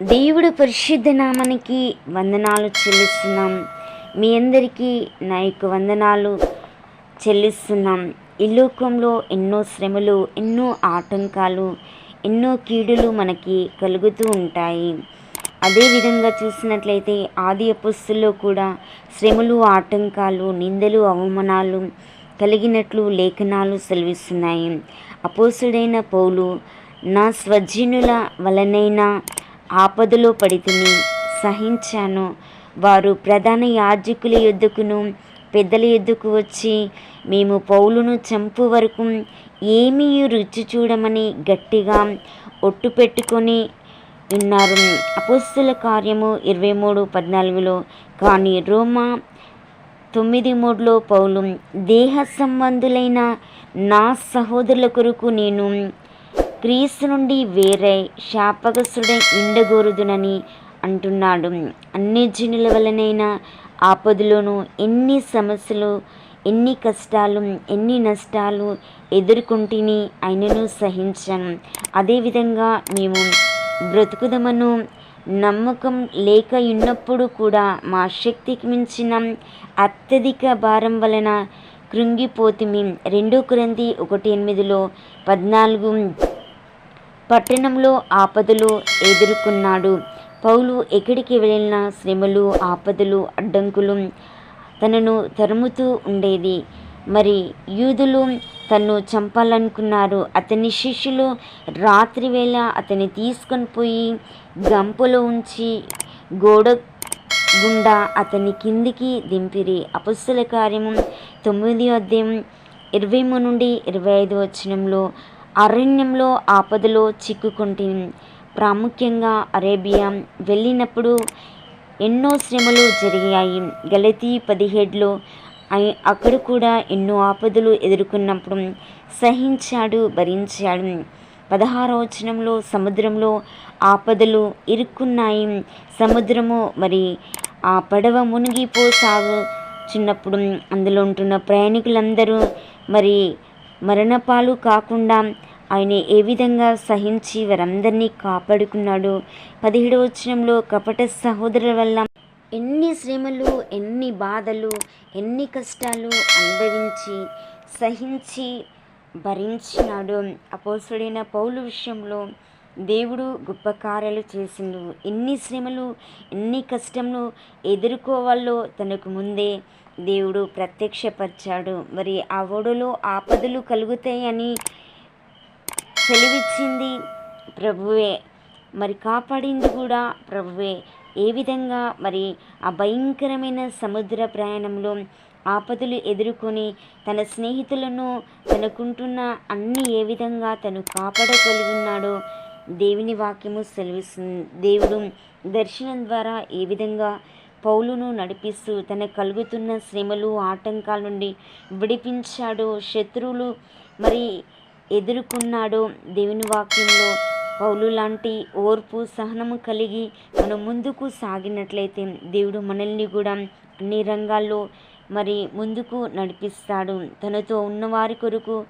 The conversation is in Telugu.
దేవుడు పరిశుద్ధ నామానికి వందనాలు చెల్లిస్తున్నాం. మీ అందరికీ నా యొక్క వందనాలు చెల్లిస్తున్నాం. ఈ లోకంలో ఎన్నో శ్రమలు ఎన్నో ఆటంకాలు ఎన్నో కీడులు మనకి కలుగుతూ ఉంటాయి. అదేవిధంగా చూసినట్లయితే ఆది అపుస్తుల్లో కూడా శ్రమలు ఆటంకాలు నిందలు అవమానాలు కలిగినట్లు లేఖనాలు సెలవిస్తున్నాయి. అపోసుడైన పౌలు నా స్వజనుల వలనైనా ఆపదలో పడితిని సహించాను. వారు ప్రధాన యాజకుల ఎద్దుకును పెద్దల ఎద్దుకు వచ్చి మేము పౌలును చంపు వరకు ఏమీ రుచి చూడమని గట్టిగా ఒట్టు పెట్టుకొని ఉన్నారు. అపోస్తుల కార్యము ఇరవై మూడు పద్నాలుగులో కానీ రోమా తొమ్మిది మూడులో పౌలు దేహ సంబంధులైన నా సహోదరుల కొరకు నేను క్రీస్తు నుండి వేరే శాపగసుడై ఇండగోరుదునని అంటున్నాడు. అన్ని జనుల వలనైనా ఆపదలోనూ ఎన్ని సమస్యలు ఎన్ని కష్టాలు ఎన్ని నష్టాలు ఎదుర్కొంటిని ఆయనను సహించాను. అదేవిధంగా మేము బ్రతుకుదమను నమ్మకం లేక ఉన్నప్పుడు కూడా మా శక్తికి మించిన అత్యధిక భారం వలన కృంగిపోతిమి. రెండు క్రింది ఒకటి ఎనిమిదిలో పద్నాలుగు పట్టణంలో ఆపదలు ఎదుర్కొన్నాడు. పౌలు ఎక్కడికి వెళ్ళిన శ్రమలు ఆపదలు అడ్డంకులు తనను తరుముతూ ఉండేది. మరి యూదులు తన్ను చంపాలనుకున్నారు. అతని శిష్యులు రాత్రి వేళ అతన్ని తీసుకొని పోయి గంపలో ఉంచి గోడ గుండా అతని కిందికి దింపిరి. అపుస్తుల కార్యము తొమ్మిది అధ్యాయం ఇరవై మూడు నుండి ఇరవై ఐదు వచనంలో అరణ్యంలో ఆపదలో చిక్కుకుంటే ప్రాముఖ్యంగా అరేబియా వెళ్ళినప్పుడు ఎన్నో శ్రమలు జరిగాయి. గలతీ పదిహేడులో అక్కడ కూడా ఎన్నో ఆపదలు ఎదుర్కొన్నప్పుడు సహించాడు భరించాడు. పదహారవచనంలో సముద్రంలో ఆపదలు ఇరుక్కున్నాయి. సముద్రము మరి ఆ పడవ మునిగిపో సాగు చిన్నప్పుడు అందులో ఉంటున్న ప్రయాణికులందరూ మరి మరణపాలు కాకుండా ఆయన ఏ విధంగా సహించి వారందరినీ కాపాడుకున్నాడు. పదిహేడవ వచనంలో కపట సహోదరుల వల్ల ఎన్ని శ్రమలు ఎన్ని బాధలు ఎన్ని కష్టాలు అనుభవించి సహించి భరించినాడు. అపోసుడైన పౌలు విషయంలో దేవుడు గొప్ప కార్యాలు చేసిండు. ఎన్ని శ్రమలు ఎన్ని కష్టములు ఎదుర్కోవాలో తనకు ముందే దేవుడు ప్రత్యక్షపరిచాడు. మరి ఆ ఓడలో ఆపదలు కలుగుతాయని సెలవిచ్చింది ప్రభువే. మరి కాపాడింది కూడా ప్రభువే. ఏ విధంగా? మరి ఆ భయంకరమైన సముద్ర ప్రయాణంలో ఆపదలు ఎదుర్కొని తన స్నేహితులను తనకుంటున్న అన్ని ఏ విధంగా తను కాపాడగలిగినాడో దేవుని వాక్యము సెలవిస్తుంది. దేవుడు దర్శనం ద్వారా ఏ విధంగా పౌలును నడిపిస్తూ తన కలుగుతున్న శ్రమలు ఆటంకాల నుండి విడిపించాడో శత్రువులు మరి ఎదుర్కొన్నాడో దేవుని వాక్యంలో పౌలు లాంటి ఓర్పు సహనము కలిగి మనం ముందుకు సాగినట్లయితే దేవుడు మనల్ని కూడా అన్ని రంగాల్లో మరి ముందుకు నడిపిస్తాడు. తనతో ఉన్నవారి కొరకు